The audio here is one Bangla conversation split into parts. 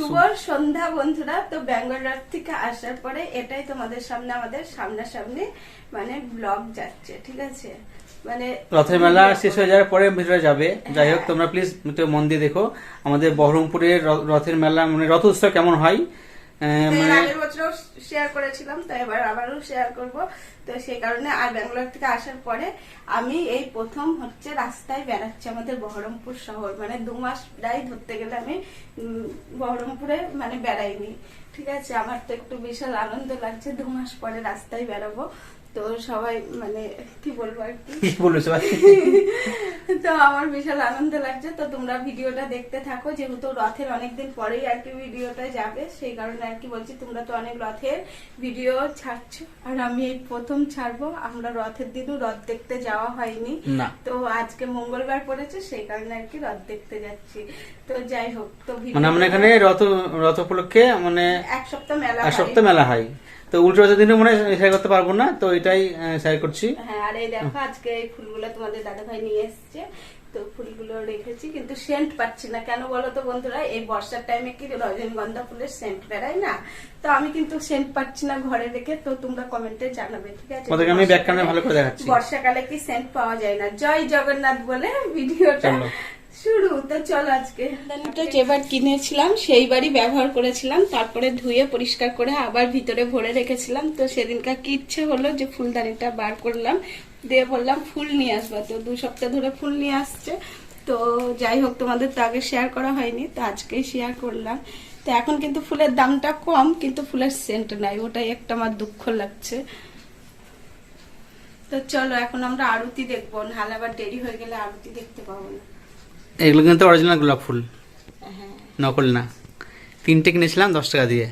শুভ সন্ধ্যা বন্ধুরা। তো ব্যাঙ্গালোর থেকে আসার পরে এটাই তোমাদের সামনে আমাদের সামনাসামনি মানে ব্লগ যাচ্ছে ঠিক আছে? মানে রথের মেলা শেষ হয়ে যাওয়ার পরে ভিতরে যাবে। যাই হোক তোমরা প্লিজ মন দিয়ে দেখো। আমাদের বহরমপুরের রথের মেলা মানে রথ উৎসব কেমন হয়? আগের বছরও শেয়ার করেছিলাম তো এবার আবারও শেয়ার করব। তো সেই কারণে আর ব্যাঙ্গালোর থেকে আসার পরে আমি এই প্রথম হচ্ছে রাস্তায় বেড়াচ্ছি আমাদের বহরমপুর শহর। মানে দু মাস প্রায় ধরতে গেলে আমি বহরমপুরে মানে বেড়াইনি। ঠিক আছে আমার তো একটু বিশাল আনন্দ লাগছে দু মাস পরে রাস্তায় বেড়াবো। তো সবাই মানে কি বলব আর কি? বলবে সবাই? তো আমার বিশাল আনন্দ লাগছে। তো তোমরা ভিডিওটা দেখতে থাকো যেহেতু রথের অনেকদিন পরেই আর কি ভিডিওটা যাবে সেই কারণে আর কি বলছি তোমরা তো অনেক রথের ভিডিও ছাড়ছো আর আমি এই প্রথম ছাড়বো। আমরা রথের দিনও রথ দেখতে যাওয়া হয়নি। তো আজকে মঙ্গলবার পড়েছে সেই কারণে আর কি রথ দেখতে যাচ্ছি। তো যাই হোক তো মানে আমরা এখানে রথ রথ উপলক্ষে মানে এক সপ্তাহ মেলা এক সপ্তাহ মেলা হয়। তো উল্টো দিনে মনে হয় শেয়ার করতে পারব না তো এটাই শেয়ার করছি। হ্যাঁ আর এই দেখো আজকে এই ফুলগুলো তোমাদের দাদা ভাই নিয়ে এসছে। তো ফুলগুলো রেখেছি কিন্তু সেন্ট পাচ্ছি না। কেন বলো তো বন্ধুরা এই বর্ষার টাইমে কি রজনীগন্ধা ফুলের সেন্ট বেড়ায় না? তো আমি কিন্তু সেন্ট পাচ্ছি না ঘরে রেখে তো তোমরা কমেন্টে জানাবে ঠিক আছে? ওদেরকে আমি ব্যাকগ্রাউন্ডে ভালো করে দেখাচ্ছি। বর্ষাকালে কি সেন্ট পাওয়া যায় না? জয় জগন্নাথ বলে ভিডিওটা। শুরু, তো চলো আজকে। দানিটা যেবার কিনেছিলাম সেইবারই ব্যবহার করেছিলাম, তারপরে ধুয়ে পরিষ্কার করে আবার ভিতরে ভরে রেখেছিলাম। তো সেদিনকার কি ইচ্ছে হলো যে ফুলদানিটা বার করলাম, দিয়ে বললাম ফুল নিয়ে আসবা। তো দু সপ্তাহ ধরে ফুল নিয়ে আসছে। তো যাই হোক, তোমাদের তো আগে শেয়ার করা হয়নি, তো আজকেই শেয়ার করলাম। তো এখন কিন্তু ফুলের দামটা কম, কিন্তু ফুলের সেন্ট নাই, ওটাই একটা আমার দুঃখ লাগছে। তো চলো, এখন আমরা আরতি দেখব, নাহলে আবার দেরি হয়ে গেলে আরতি দেখতে পাবো না। এগুলো কিন্তু অরিজিনাল গোলাপ ফুল। হ্যাঁ। নকল না। তিনটে কিনেছিলাম দশ টাকা দিয়ে।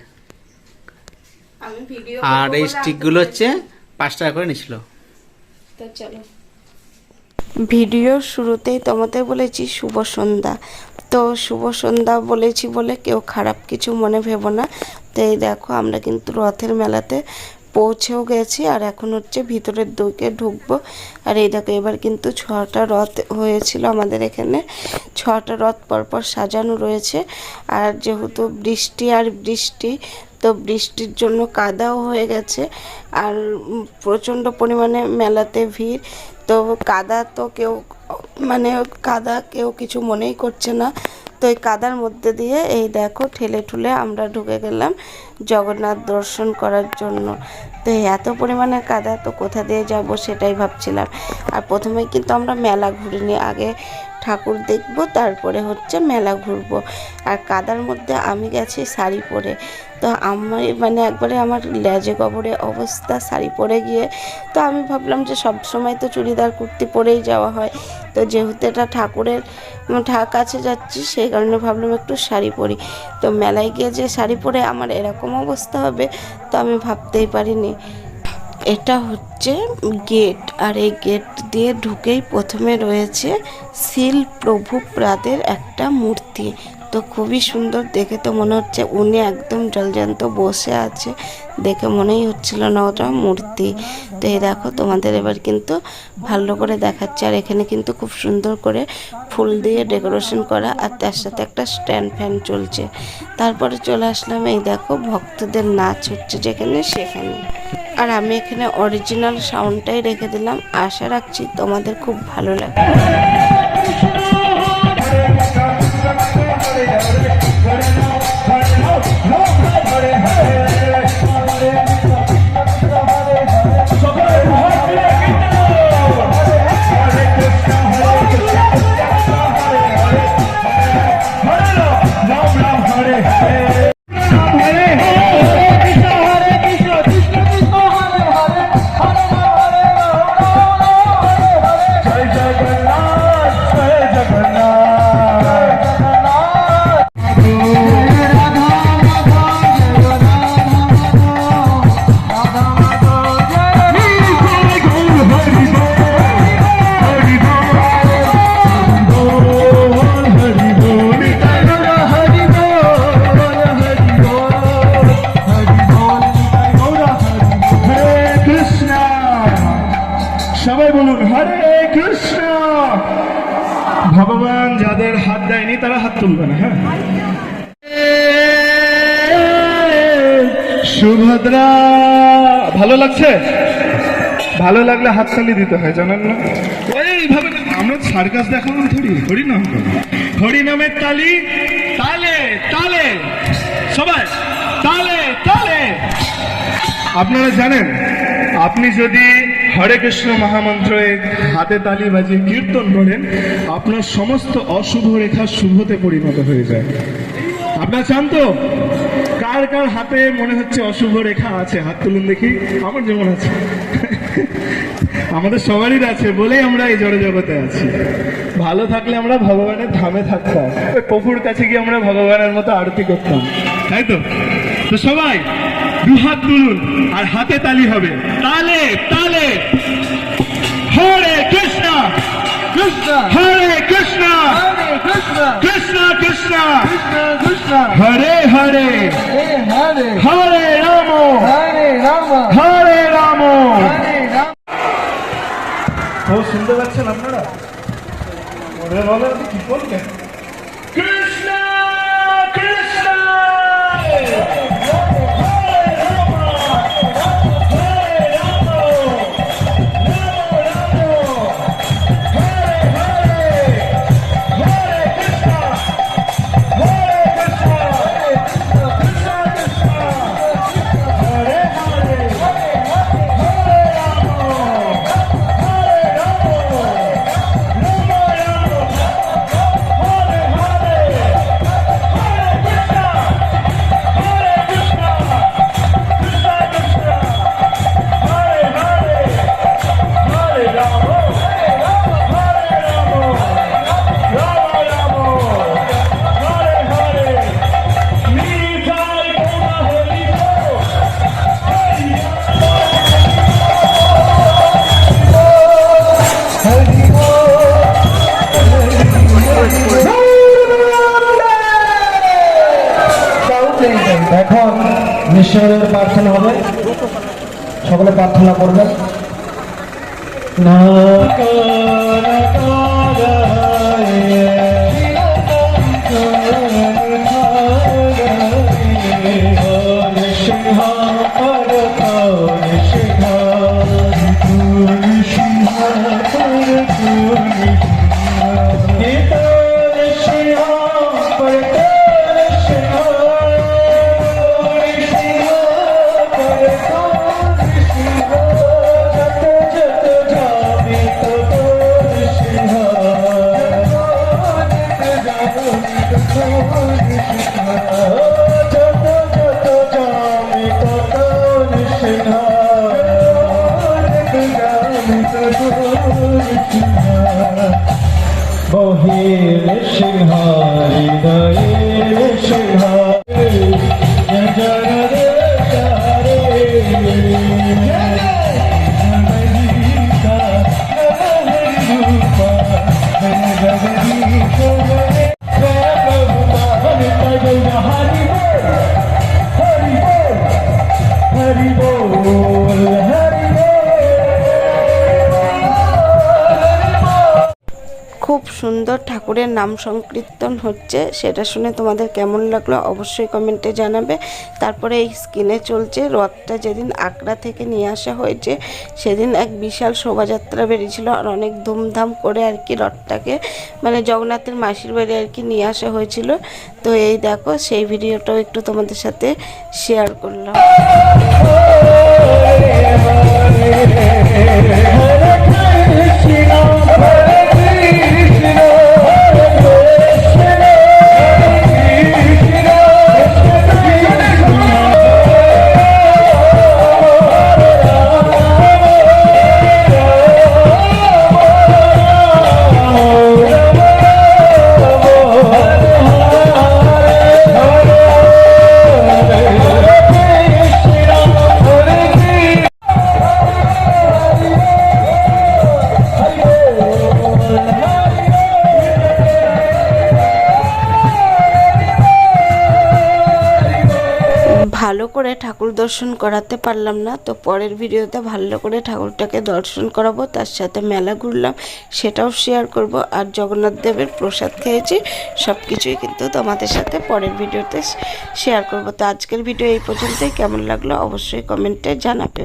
আর এই স্টিকগুলো হচ্ছে পাঁচ টাকা করে নিয়েছিল। তো চলো। ভিডিওর শুরুতেই তোমাদের বলেছি শুভ সন্ধ্যা। তো শুভ সন্ধ্যা বলেছি বলে কেউ খারাপ কিছু মনে ভেবো না। তো এই দেখো আমরা কিন্তু রথের মেলাতে পৌঁছেও গেছি আর এখন হচ্ছে ভিতরের দিকে ঢুকবো। আর এই দেখো, এবার কিন্তু ছটা রথ হয়েছিল আমাদের এখানে। ছটা রথ পরপর সাজানো রয়েছে। আর যেহেতু বৃষ্টি আর বৃষ্টি, তো বৃষ্টির জন্য কাদাও হয়ে গেছে। আর প্রচণ্ড পরিমাণে মেলাতে ভিড়। তো কাদা তো কেউ মানে কাদা কেউ কিছু মনেই করছে না। তো এই কাদার মধ্যে দিয়ে এই দেখো, ঠেলে ঠুলে আমরা ঢুকে গেলাম জগন্নাথ দর্শন করার জন্য। তো এত পরিমাণে কাদা, তো কোথা দিয়ে যাব সেটাই ভাবছিলাম। আর প্রথমে কিন্তু আমরা মেলা ঘুরিনি, আগে ঠাকুর দেখব, তারপরে হচ্ছে মেলা ঘুরবো। আর কাদার মধ্যে আমি গেছি শাড়ি পরে। তো আমার মানে একবারে আমার লেজে গবরে অবস্থা শাড়ি পরে গিয়ে, তো আমি ভাবলাম যে সব সময় তো চুড়িদার কুর্তি পরেই যাওয়া হয়। তো যেহেতু এটা ঠাকুরের কাছে যাচ্ছি, সেই কারণে ভাবলাম একটু শাড়ি পরি। তো মেলায় গিয়ে যে শাড়ি পরে আমার এরকম অবস্থা হবে, তো আমি ভাবতেই পারিনি। এটা হচ্ছে গেট আর এই গেট দিয়ে ঢুকেই প্রথমে রয়েছে শিল প্রভু প্রাদের একটা মূর্তি। তো খুবই সুন্দর, দেখে তো মনে হচ্ছে উনি একদম জলজান্ত বসে আছে, দেখে মনেই হচ্ছিল না ওটা মূর্তি। তো এই দেখো, তোমাদের এবার কিন্তু ভালো করে দেখাচ্ছে। আর এখানে কিন্তু খুব সুন্দর করে ফুল দিয়ে ডেকোরেশন করা আর তার সাথে একটা স্ট্যান্ড ফ্যান চলছে। তারপরে চলে আসলাম এই দেখো, ভক্তদের নাচ হচ্ছে যেখানে সেখানে। আর আমি এখানে অরিজিনাল সাউন্ডটাই রেখে দিলাম। আশা রাখছি তোমাদের খুব ভালো লাগবে। সুভদ্রা ভালো লাগছে? ভালো লাগলে হাত হাততালি দিতে হয় জানেন না? এইভাবে আমরা সার্কাস দেখাবো থরি হরি নাম করো। হরি নামের তালি তালে তালে সবাই তালে তালে। আপনারা জানেন আপনি যদি হরে কৃষ্ণ মহামন্ত্র হাতে তালি বাজিয়ে কীর্তন করেন আপনার সমস্ত অশুভ রেখা শুভতে পরিণত হয়ে যায়। আপনার চান তো কার কার হাতে মনে হচ্ছে অশুভ রেখা আছে? হাত তুলুন দেখি। আমার যেমন আছে। আমাদের সবারই আছে বলেই আমরা এই জড় জগতে আছি। ভালো থাকলে আমরা ভগবানের ধামে থাকতাম। ওই পপুর কাছে গিয়ে আমরা ভগবানের মতো আরতি করতাম। তাই তো? তো সবাই দু হাত তুলুন আর হাতে তালি হবে। তালে তালে। হরে কৃষ্ণ। কৃষ্ণ। হরে কৃষ্ণ। কৃষ্ণ কৃষ্ণ। কৃষ্ণ কৃষ্ণ। হরে হরে। হরে রাম। হরে রাম। ও শুনতে পাচ্ছেন আপনারা? ওরে বলে কি বলবেন? এখন নিঃস্বরের প্রার্থনা হবে। সকলে প্রার্থনা করবেন। না সুন্দর ঠাকুরের নাম সংকীর্তন হচ্ছে, সেটা শুনে তোমাদের কেমন লাগল অবশ্যই কমেন্টে জানাবে। তারপরে এই স্ক্রিনে চলছে রথটা যেদিন আকড়া থেকে নিয়ে আসা হয়েছে, সেদিন এক বিশাল শোভাযাত্রা বেরিয়েছিল আর অনেক ধুমধাম করে আর কি রথটাকে মানে জগন্নাথের মাসির বাড়ি আর কি নিয়ে আসা হয়েছিল। তো এই দেখো, সেই ভিডিওটাও একটু তোমাদের সাথে শেয়ার করলাম। ভালো করে ঠাকুর দর্শন করাতে পারলাম না, তো পরের ভিডিওতে ভালো করে ঠাকুরটাকে দর্শন করাবো, তার সাথে মেলা ঘুরলাম, সেটাও শেয়ার করব, আর জগন্নাথ দেবের প্রসাদ খেয়েছি সব কিছুই কিন্তু তোমাদের সাথে পরের ভিডিওতে শেয়ার করব। তো আজকের ভিডিও এই পর্যন্তই, কেমন লাগল অবশ্যই কমেন্টে জানাবে।